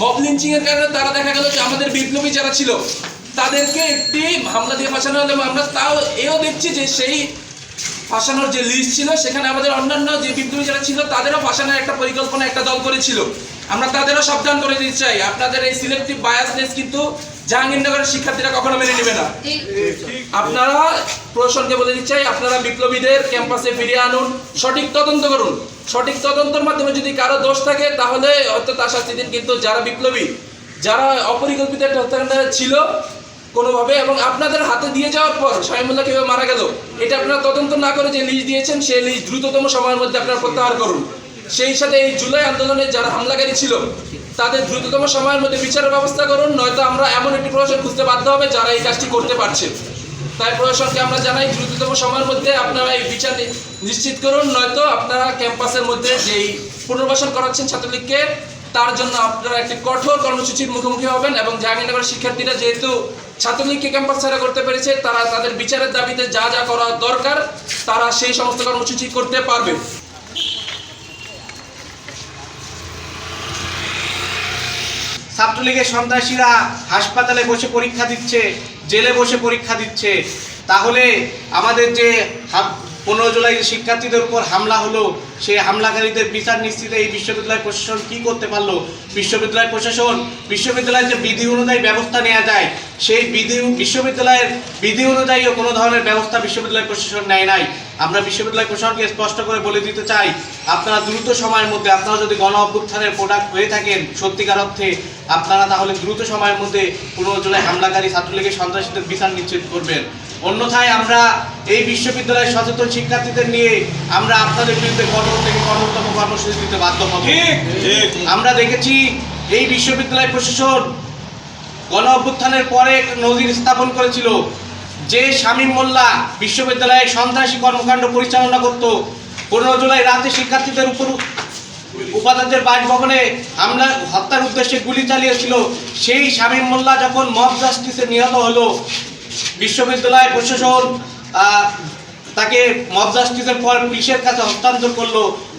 Mob lynching এর কারণে তারা দেখা গেল যে আমাদের বিপ্লবী যারা ছিল, তাদেরকে একটি হামলা দিয়ে ফাঁসানো হলো এবং আমরা তাও এও দেখছি যে সেই ফাঁসানোর যে লিস্ট ছিল, সেখানে আমাদের অন্যান্য যে বিপ্লবী যারা ছিল, তাদেরও ফাঁসানোর একটা পরিকল্পনা একটা দল করেছিল। আমরা তাদেরও সাবধান করে দিতে চাই। আপনাদের এই সিলেক্টিভ বায়াসনেস কিন্তু জাহাঙ্গীরনগরের শিক্ষার্থীরা কখনো মেনে নেবে না। আপনারা প্রশাসনকে বলে দিতে চাই, আপনারা বিপ্লবীদের ক্যাম্পাসে ফিরিয়ে আনুন, সঠিক তদন্ত করুন। সঠিক তদন্তের মাধ্যমে যদি কারও দোষ থাকে, তাহলে হয়তো তার শাস্তি দিন। কিন্তু যারা বিপ্লবী, যারা অপরিকল্পিত একটা হত্যাকাণ্ড ছিল কোনোভাবে এবং আপনাদের হাতে দিয়ে যাওয়ার পর শাহিমুল্লাহ কীভাবে মারা গেল, এটা আপনারা তদন্ত না করে যে লিস্ট দিয়েছেন, সেই লিস্ট দ্রুততম সময়ের মধ্যে আপনারা প্রত্যাহার করুন। সেই সাথে এই জুলাই আন্দোলনে যারা হামলাকারী ছিল, তাদের দ্রুততম সময়ের মধ্যে বিচারের ব্যবস্থা করুন, নয়তো আমরা এমন একটি প্রশাসন খুঁজতে বাধ্য হবে যারা এই কাজটি করতে পারছে। তাই প্রশাসনকে আমরা জানাই, দ্রুততম সময়ের মধ্যে আপনারা এই বিচার নিশ্চিত করুন, নয়তো আপনারা ক্যাম্পাসের মধ্যে যেই পুনর্বাসন করাচ্ছেন ছাত্রলীগকে, তার জন্য আপনারা একটি কঠোর কর্মসূচির মুখোমুখি হবেন এবং জাহাঙ্গীরনগরের শিক্ষার্থীরা যেহেতু ছাত্রলীগকে ক্যাম্পাস ছাড়া করতে পেরেছে, তারা তাদের বিচারের দাবিতে যা যা করা দরকার, তারা সেই সমস্ত কর্মসূচি করতে পারবে। ছাত্রলীগের সন্ত্রাসীরা হাসপাতালে বসে পরীক্ষা দিচ্ছে। জেলে বসে পরীক্ষা দিচ্ছে। তাহলে আমাদের যে পনেরো জুলাই শিক্ষার্থীদের উপর হামলা হলো সেই হামলাকারীদের বিচার নিশ্চিতে এই বিশ্ববিদ্যালয় প্রশাসন কি করতে পারল? বিশ্ববিদ্যালয় প্রশাসন বিশ্ববিদ্যালয়ের যে বিধি অনুযায়ী ব্যবস্থা নেওয়া যায়, সেই বিধি, বিশ্ববিদ্যালয়ের বিধি অনুযায়ীও কোনো ধরনের ব্যবস্থা বিশ্ববিদ্যালয় প্রশাসন নেয় নাই। আমরা বিশ্ববিদ্যালয় প্রশাসনকে স্পষ্ট করে বলে দিতে চাই আপনারা দ্রুত সময়ের মধ্যে আপনারা যদি গণ অভ্যুত্থানের প্রোডাক্ট হয়ে থাকেন সত্যিকার অর্থে আপনারা তাহলে দ্রুত সময়ের মধ্যে পনেরো জুলাই হামলাকারী ছাত্রলীগের সন্ত্রাসীদের বিচার নিশ্চিত করবেন। অন্যথায় আমরা এই বিশ্ববিদ্যালয়ের সচেতন শিক্ষার্থীদের নিয়ে আমরা আপনাদের বিরুদ্ধে কঠোর থেকে কঠোরতম কর্মসূচি দিতে বাধ্য হব। আমরা দেখেছি এই বিশ্ববিদ্যালয় প্রশাসন গণ অভ্যুত্থানের পরে নজির স্থাপন করেছিল। যে শামীম মোল্লা বিশ্ববিদ্যালয়ে সন্ত্রাসী কর্মকাণ্ড পরিচালনা করত, পনেরো জুলাই রাতে শিক্ষার্থীদের উপর উপাচার্যের বাসভবনে হামলা, হত্যার উদ্দেশ্যে গুলি চালিয়েছিল। সেই শামীম মোল্লা যখন মব জাস্টিসে নিহত হলো বিশ্ববিদ্যালয় প্রশাসন তাকে মব জাস্টিসের পর পুলিশের কাছে হস্তান্তর করল।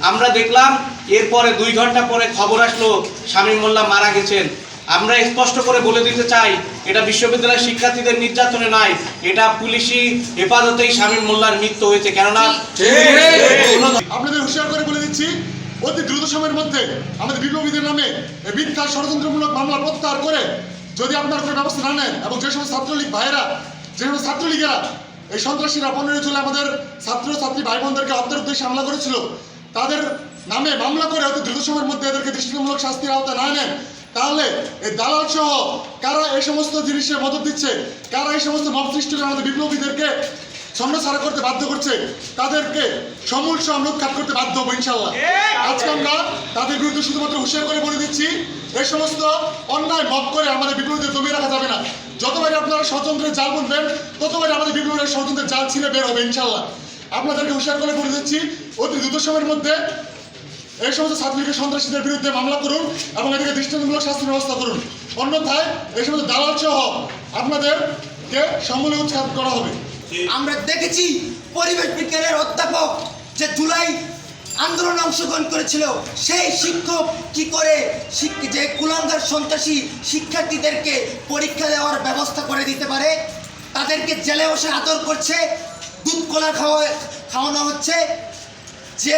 আমরা দেখলাম, এরপরে দুই ঘণ্টা পরে খবর আসলো, শামীম মোল্লা মারা গেছেন। আমরা স্পষ্ট করে বলে দিতে চাই এটা বিশ্ববিদ্যালয়ের শিক্ষার্থীদের নির্যাতনে নয় এটা পুলিশি হেফাজতেই শামীম মোল্লার মৃত্যু হয়েছে। কেননা আপনাদের হুঁশিয়ার করে বলে দিচ্ছি অতি দ্রুত সময়ের মধ্যে আমাদের বিপ্লবীদের নামে মিথ্যা ষড়যন্ত্রমূলক মামলা প্রত্যাহার করে যদি আপনার কোনো ব্যবস্থা না নেন এবং যে সমস্ত ছাত্রলীগ ভাইয়েরা যে সমস্ত ছাত্রলীগেরা এই সন্ত্রাসীরা পনেরো জুলাই আমাদের ছাত্র ছাত্রী ভাই বোনদেরকে হত্যার উদ্দেশ্যে হামলা করেছিল তাদের নামে মামলা করে অতি দ্রুত সময়ের মধ্যে এদেরকে দৃষ্টিমূলক শাস্তির আওতা না নেন তাহলে এই দালাল সহ কারা এই সমস্ত জিনিসে মদত দিচ্ছে কারা এই সমস্ত মব সৃষ্টি করে আমাদের বিপ্লবীদেরকে ছন্ন করতে বাধ্য করছে তাদেরকে সমূল সহ আমরা করতে বাধ্য হব ইনশাল্লাহ আজকে আমরা তাদের বিরুদ্ধে শুধুমাত্র হুঁশিয়ার করে বলে দিচ্ছি এই সমস্ত অন্যায় মব করে আমাদের বিপ্লবীদের দমিয়ে রাখা যাবে না। যতবারই আপনারা ষড়যন্ত্রের জাল বুনবেন ততবারই আমাদের বিপ্লবীদের স্বতন্ত্রের জাল ছিঁড়ে বের হবে ইনশাল্লাহ আপনাদেরকে হুঁশিয়ার করে বলে দিচ্ছি অতি দ্রুত সময়ের মধ্যে এই সমস্ত ছাত্রলীগের সন্ত্রাসীদের বিরুদ্ধে মামলা করুন এবং এদেরকে দৃষ্টান্তমূলক শাস্তির ব্যবস্থা করুন। অন্যথায় এই সমস্ত দালাল সহ আপনাদেরকে সমূলে উৎখাত করা হবে। আমরা দেখেছি পরিবেশ বিজ্ঞানের অধ্যাপক যে জুলাই আন্দোলনে অংশগ্রহণ করেছিল, সেই শিক্ষক কি করে যে কুলাঙ্গার সন্ত্রাসী শিক্ষার্থীদেরকে পরীক্ষা দেওয়ার ব্যবস্থা করে দিতে পারে, তাদেরকে জেলে বসে আদর করছে, দুধ কলা খাওয়া, খাওয়ানো হচ্ছে, যে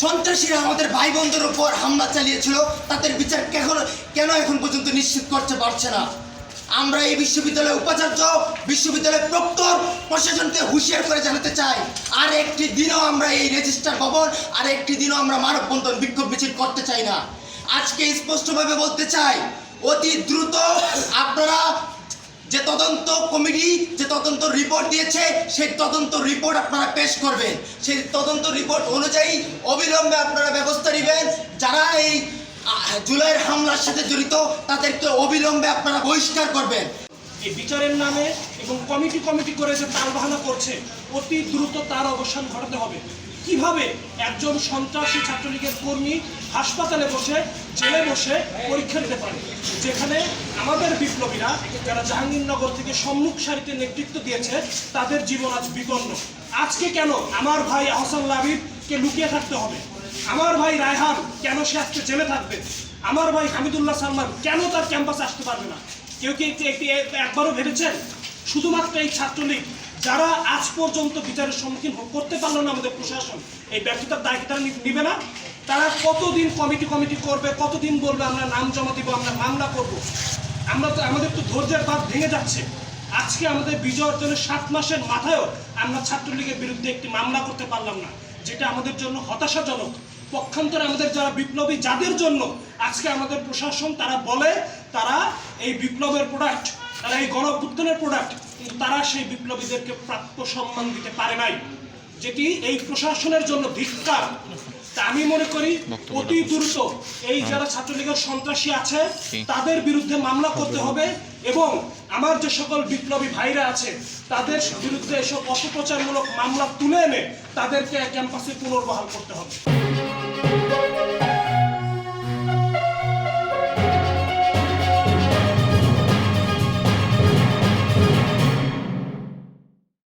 সন্ত্রাসীরা আমাদের ভাই বোনদের উপর হামলা চালিয়েছিল। তাদের বিচার কেন কেন এখন পর্যন্ত নিশ্চিত করতে পারছে না? আমরা এই বিশ্ববিদ্যালয়ের উপাচার্য, বিশ্ববিদ্যালয়ের প্রক্টর, প্রশাসনকে হুঁশিয়ার করে জানাতে চাই। আর একটি দিনও আমরা এই রেজিস্টার ভবন, আর একটি দিনও আমরা মানববন্ধন বিক্ষোভ মিছিল করতে চাই না। আজকে স্পষ্টভাবে বলতে চাই, অতি দ্রুত আপনারা যে তদন্ত কমিটি, যে তদন্ত রিপোর্ট দিয়েছে, সেই তদন্ত রিপোর্ট আপনারা পেশ করবেন। সেই তদন্ত রিপোর্ট অনুযায়ী অবিলম্বে আপনারা ব্যবস্থা নেবেন। যারা এই জুলাইয়ের হামলার সাথে জড়িত, তাদেরকে অবিলম্বে আপনারা বহিষ্কার করবেন। এই বিচারের নামে এবং কমিটি কমিটি করে যে তার বাহানা করছে, অতি দ্রুত তার অবসান ঘটাতে হবে। কীভাবে একজন সন্ত্রাসী ছাত্রলীগের কর্মী হাসপাতালে বসে, জেলে বসে পরীক্ষা দিতে পারে? যেখানে আমাদের বিপ্লবীরা, যারা জাহাঙ্গীরনগর থেকে সম্মুখ সারিতে নেতৃত্ব দিয়েছে, তাদের জীবন আজ বিপন্ন। আজকে কেন আমার ভাই আহসান লাবিবকে লুকিয়ে থাকতে হবে? আমার ভাই রায়হান কেন সে আজকে জেলে থাকবে? আমার ভাই হামিদুল্লাহ সালমান কেন তার ক্যাম্পাসে আসতে পারবে না? কেউ কি একবারও ভেবেছেন? শুধুমাত্র এই ছাত্রলীগ যারা আজ পর্যন্ত বিচারের সম্মুখীন করতে পারল না আমাদের প্রশাসন, এই ব্যর্থতার দায় কি তারা নিবে না। তারা কতদিন কমিটি কমিটি করবে, কতদিন বলবে, আমরা নাম জমা দিব, আমরা মামলা করব? আমরা তো আমাদের তো ধৈর্যের বাদ ভেঙে যাচ্ছে। আজকে আমাদের বিজয় অর্জনের সাত মাসের মাথায়ও আমরা ছাত্রলীগের বিরুদ্ধে একটি মামলা করতে পারলাম না, যেটা আমাদের জন্য হতাশাজনক। পক্ষান্তরে আমাদের যারা বিপ্লবী, যাদের জন্য আজকে আমাদের প্রশাসন তারা বলে, তারা এই বিপ্লবের প্রোডাক্ট তারা এই গণপুত্তনের প্রোডাক্ট তারা সেই বিপ্লবীদেরকে প্রাপ্য সম্মান দিতে পারে নাই যেটি এই প্রশাসনের জন্য ধিক্কার। তা আমি মনে করি অতি দ্রুত এই যারা ছাত্রলীগের সন্ত্রাসী আছে তাদের বিরুদ্ধে মামলা করতে হবে এবং আমার যে সকল বিপ্লবী ভাইরা আছে তাদের বিরুদ্ধে এসব অপপ্রচারমূলক মামলা তুলে এনে তাদেরকে ক্যাম্পাসে পুনর্বহাল করতে হবে।